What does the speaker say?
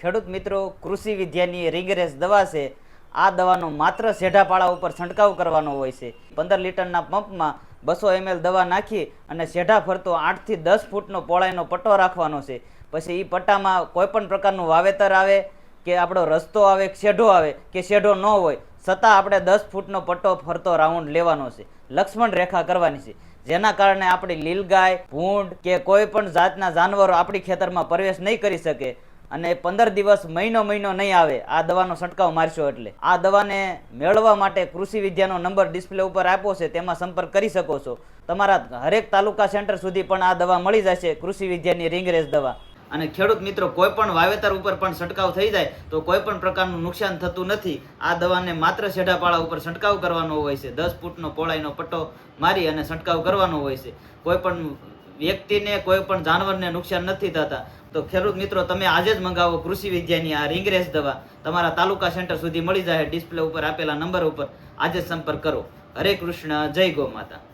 ખેડૂત મિત્રો, કૃષિ વિદ્યાની રિંગરેસ દવા છે. આ દવાનો માત્ર શેઢાપાળા ઉપર છંટકાવ કરવાનો હોય છે. પંદર લીટરના પંપમાં બસો એમએલ દવા નાખી અને સેઢા ફરતો આઠથી દસ ફૂટનો પોળાઈનો પટ્ટો રાખવાનો છે. પછી એ પટ્ટામાં કોઈ પણ પ્રકારનું વાવેતર આવે કે આપણો રસ્તો આવે શેઢો આવે કે શેઢો ન હોય, છતાં આપણે દસ ફૂટનો પટ્ટો ફરતો રાઉન્ડ લેવાનો છે. લક્ષ્મણ રેખા કરવાની છે. જેના કારણે આપણી લીલગાય, ભૂંડ કે કોઈ પણ જાતના જાનવરો આપણી ખેતરમાં પ્રવેશ નહીં કરી શકે. અને પંદર દિવસ મહિનો મહિનો નહીં આવે, આ દવાનો છંટકાવ મારશો એટલે. આ દવાને મેળવવા માટે કૃષિ વિદ્યાનો નંબર ડિસ્પ્લે ઉપર આપ્યો છે, તેમાં સંપર્ક કરી શકો છો. તમારા હરેક તાલુકા સેન્ટર સુધી પણ આ દવા મળી જશે, કૃષિ વિદ્યાની રિંગરેસ દવા. અને ખેડૂત મિત્રો કોઈ પણ વાવેતર ઉપર પણ છંટકાવ થઈ જાય, તો કોઈ પણ પ્રકારનું નુકસાન થતું નથી. આ દવાને માત્ર શેઢાપાળા ઉપર છંટકાવ કરવાનો હોય છે. દસ ફૂટનો પોળાઈનો પટ્ટો મારી અને છંટકાવ કરવાનો હોય છે. કોઈ પણ વ્યક્તિને કોઈ પણ જાનવરને નુકસાન નથી થતા. તો ખેડૂત મિત્રો, તમે આજે જ મંગાવો કૃષિ વિદ્યાની આ રિંગરેસ દવા. તમારા તાલુકા સેન્ટર સુધી મળી જાય ડિસ્પ્લે ઉપર આપેલા નંબર ઉપર આજે સંપર્ક કરો. હરે કૃષ્ણ, જય ગો માતા